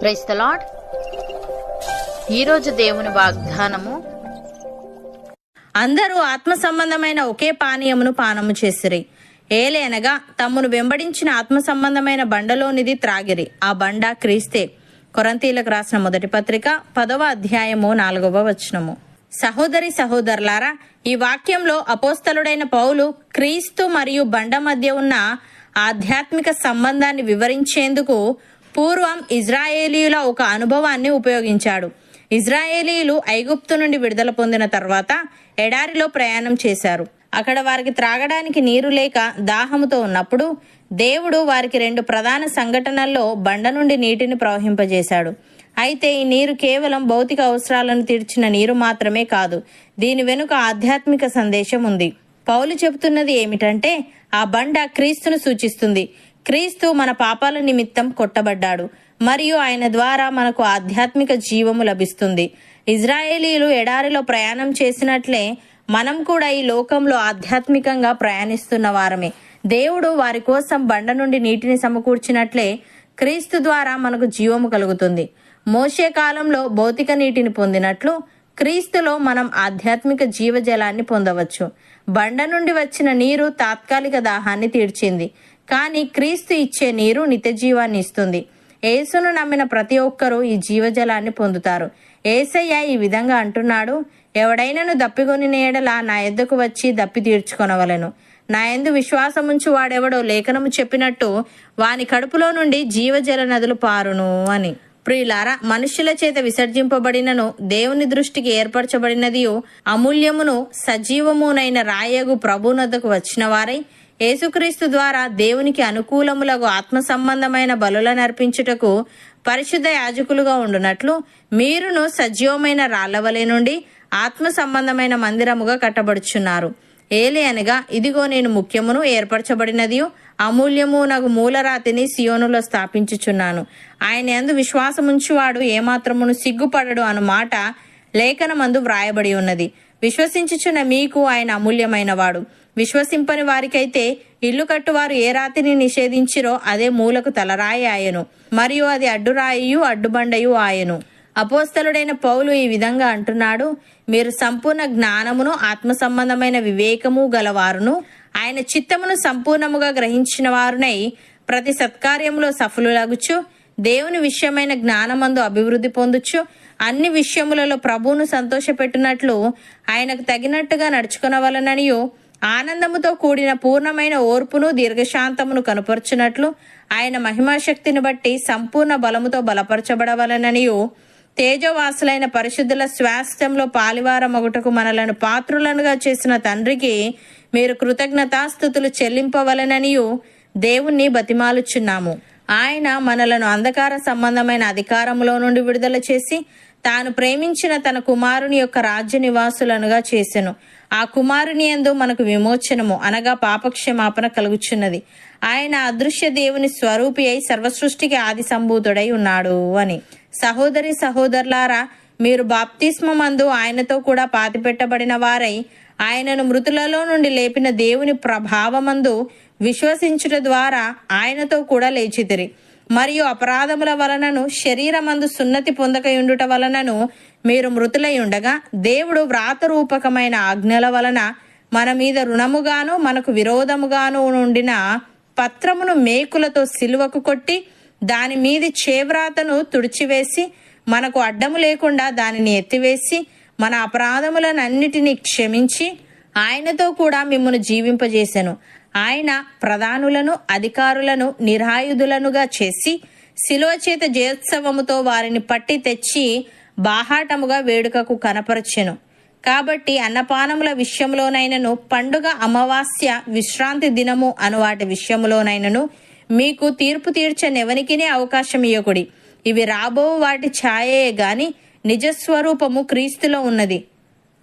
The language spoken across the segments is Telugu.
ప్రైస్ ద లాడ్ ఈరోజు దేవుని వాగ్దానము అందరూ ఆత్మ సంబంధమైన ఒకే పానీయమును పానము చేసిరి. ఏలేనగా తమ్మును వెంబడించిన ఆత్మ సంబంధమైన బండలోనిది త్రాగిరి. ఆ బండ క్రీస్తే. కొరంతీలకు రాసిన మొదటి పత్రిక పదవ అధ్యాయము నాలుగవ వచనము. సహోదరి సహోదరులారా ఈ వాక్యంలో అపోస్తలుడైన పౌలు క్రీస్తు మరియు బండ మధ్య ఉన్న ఆధ్యాత్మిక సంబంధాన్ని వివరించేందుకు పూర్వం ఇజ్రాయేలీయుల ఒక అనుభవాన్ని ఉపయోగించాడు. ఇజ్రాయేలీలు ఐగుప్తు నుండి విడుదల పొందిన తర్వాత ఎడారిలో ప్రయాణం చేశారు. అక్కడ వారికి త్రాగడానికి నీరు లేక దాహముతో ఉన్నప్పుడు దేవుడు వారికి రెండు ప్రధాన సంఘటనల్లో బండ నుండి నీటిని ప్రవహింపజేశాడు. అయితే ఈ నీరు కేవలం భౌతిక అవసరాలను తీర్చిన నీరు మాత్రమే కాదు దీని వెనుక ఆధ్యాత్మిక సందేశం ఉంది. పౌలు చెబుతున్నది ఏమిటంటే ఆ బండ క్రీస్తును సూచిస్తుంది. క్రీస్తు మన పాపాల నిమిత్తం కొట్టబడ్డాడు. మరియు ఆయన ద్వారా మనకు ఆధ్యాత్మిక జీవము లభిస్తుంది. ఇజ్రాయేలీలు ఎడారిలో ప్రయాణం చేసినట్లే మనం కూడా ఈ లోకంలో ఆధ్యాత్మికంగా ప్రయాణిస్తున్న వారమే. దేవుడు వారి కోసం బండ నుండి నీటిని సమకూర్చినట్లే క్రీస్తు ద్వారా మనకు జీవము కలుగుతుంది. మోసే కాలంలో భౌతిక నీటిని పొందినట్లు క్రీస్తులో మనం ఆధ్యాత్మిక జీవజలాన్ని పొందవచ్చు. బండ నుండి వచ్చిన నీరు తాత్కాలిక దాహాన్ని తీర్చింది. కానీ క్రీస్తు ఇచ్చే నీరు నిత్య జీవాన్ని ఇస్తుంది. ఏసును నమ్మిన ప్రతి ఒక్కరూ ఈ జీవజలాన్ని పొందుతారు. ఏసయ్య ఈ విధంగా అంటున్నాడు ఎవడైనను దప్పికొని నేడలా నా ఎద్దకు వచ్చి దప్పి తీర్చుకొనవలను. నా ఎందు విశ్వాసముంచు వాడెవడో లేఖనము చెప్పినట్టు వాని కడుపులో నుండి జీవజల నదులు పారును అని. ప్రియులారా మనుష్యుల చేత విసర్జింపబడినను దేవుని దృష్టికి ఏర్పరచబడినది అమూల్యమును సజీవమునైన రాయగు ప్రభునద్దకు వచ్చిన వారై యేసుక్రీస్తు ద్వారా దేవునికి అనుకూలములకు ఆత్మ సంబంధమైన బలులను అర్పించుటకు పరిశుద్ధ యాజకులుగా ఉండునట్లు మీరును సజీవమైన రాళ్ళవలే నుండి ఆత్మ సంబంధమైన మందిరముగా కట్టబడుచున్నారు. ఏలి అనగా ఇదిగో నేను ముఖ్యమును ఏర్పరచబడినదియు అమూల్యము నాకు మూలరాతిని సియోనులో స్థాపించుచున్నాను. ఆయన ఎందు విశ్వాసముంచువాడు ఏమాత్రమును సిగ్గుపడడు అను మాట లేఖనమందు వ్రాయబడి ఉన్నది. విశ్వసించుచున్న మీకు ఆయన అమూల్యమైనవాడు. విశ్వసింపని వారికైతే ఇల్లు కట్టువారు ఏ రాతిని నిషేధించిరో అదే మూలకు తలరాయి ఆయను. మరియు అది అడ్డురాయియు అడ్డుబండయు ఆయను. అపోస్తలుడైన పౌలు ఈ విధంగా అంటున్నాడు మీరు సంపూర్ణ జ్ఞానమును ఆత్మ సంబంధమైన వివేకము గలవారును ఆయన చిత్తమును సంపూర్ణముగా గ్రహించిన వారునై ప్రతి సత్కార్యంలో సఫలులగుచు దేవుని విషయమైన జ్ఞానమందు అభివృద్ధి పొందుచు అన్ని విషయములలో ప్రభువును సంతోషపెట్టినట్లు ఆయనకు తగినట్టుగా నడుచుకునవలననియు ఆనందముతో కూడిన పూర్ణమైన ఓర్పును దీర్ఘశాంతమును కనుపరుచున్నట్లు ఆయన మహిమాశక్తిని బట్టి సంపూర్ణ బలముతో బలపరచబడవలననియు తేజవాసులైన పరిశుద్ధుల స్వాస్థ్యంలో పాలివారమొగటకు మనలను పాత్రులనుగా చేసిన తండ్రికి మీరు కృతజ్ఞతాస్థుతులు చెల్లింపవలననియు దేవుణ్ణి బతిమాలుచున్నాము. ఆయన మనలను అంధకార సంబంధమైన అధికారంలో నుండి విడుదల చేసి తాను ప్రేమించిన తన కుమారుని యొక్క రాజ్య నివాసులనుగా చేసెను. ఆ కుమారుని యందు మనకు విమోచనము అనగా పాపక్షమాపణ కలుగుచున్నది. ఆయన అదృశ్య దేవుని స్వరూపి అయి సర్వసృష్టికి ఆది సంభూతుడై ఉన్నాడు అని. సహోదరి సహోదరులారా మీరు బాప్తిస్మందు ఆయనతో కూడా పాతిపెట్టబడిన వారై ఆయనను మృతులలో నుండి లేపిన దేవుని ప్రభావమందు విశ్వసించుట ద్వారా ఆయనతో కూడా లేచితిరి. మరియు అపరాధముల వలనను శరీరమందు సున్నతి పొందకయుండుట వలనను మీరు మృతులై ఉండగా దేవుడు వ్రాతరూపకమైన ఆజ్ఞల వలన మన మీద రుణముగాను మనకు విరోధముగాను నుండిన పత్రమును మేకులతో సిలువకు కొట్టి దాని మీది చేవ్రాతను తుడిచివేసి మనకు అడ్డము లేకుండా దానిని ఎత్తివేసి మన అపరాధములనన్నిటినీ క్షమించి ఆయనతో కూడా మిమ్మను జీవింపజేశాను ఆయన ప్రధానులను అధికారులను నిరాయుధులనుగా చేసి శిలోచేత జయోత్సవముతో వారిని పట్టి తెచ్చి బాహాటముగా వేడుకకు కనపరచెను. కాబట్టి అన్నపానముల విషయంలోనైనను పండుగ అమావాస్య విశ్రాంతి దినము అను వాటి విషయములోనైనను మీకు తీర్పు తీర్చనెవనికినే అవకాశం ఇయ్యకుడి. ఇవి రాబో వాటి ఛాయే గాని నిజస్వరూపము క్రీస్తులో ఉన్నది.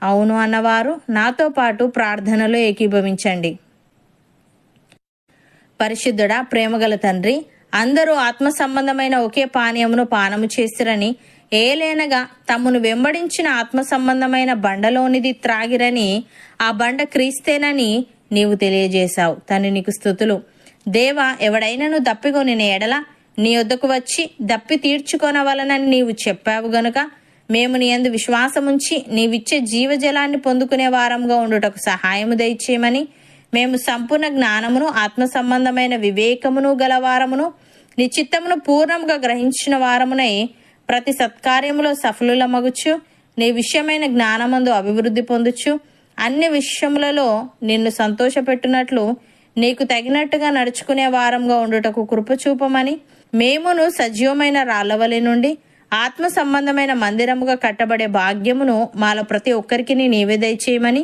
అవును అన్నవారు నాతో పాటు ప్రార్థనలో ఏకీభవించండి. పరిశుద్ధుడా ప్రేమగల తండ్రి అందరూ ఆత్మ సంబంధమైన ఒకే పానీయమును పానము చేసిరని ఏలేనగా తమ్మును వెంబడించిన ఆత్మ సంబంధమైన బండలోనిది త్రాగిరని ఆ బండ క్రీస్తేనని నీవు తెలియజేశావు. తను నీకు స్థుతులు దేవ ఎవడైనను దప్పిగొనిన ఎడల నీ వద్దకు వచ్చి దప్పి తీర్చుకొనవలనని నీవు చెప్పావు గనుక మేము నీ యందు విశ్వాసముంచి నీవిచ్చే జీవజలాన్ని పొందుకునే వారంగా ఉండుటకు సహాయము దయచేయమని మేము సంపూర్ణ జ్ఞానమును ఆత్మ సంబంధమైన వివేకమును గలవారమును నిశ్చిత్తమును చిత్తమును పూర్ణముగా గ్రహించిన వారమునై ప్రతి సత్కార్యములో సఫలులమగుచు నీ విషయమైన జ్ఞానమందు అభివృద్ధి పొందుచు అన్ని విషయములలో నిన్ను సంతోషపెట్టునట్లు నీకు తగినట్టుగా నడుచుకునే వారంగా ఉండుటకు కృపచూపమని మేమును సజీవమైన రాళ్ళవలి నుండి ఆత్మ సంబంధమైన మందిరముగా కట్టబడే భాగ్యమును మాలో ప్రతి ఒక్కరికి నీవే దయచేయమని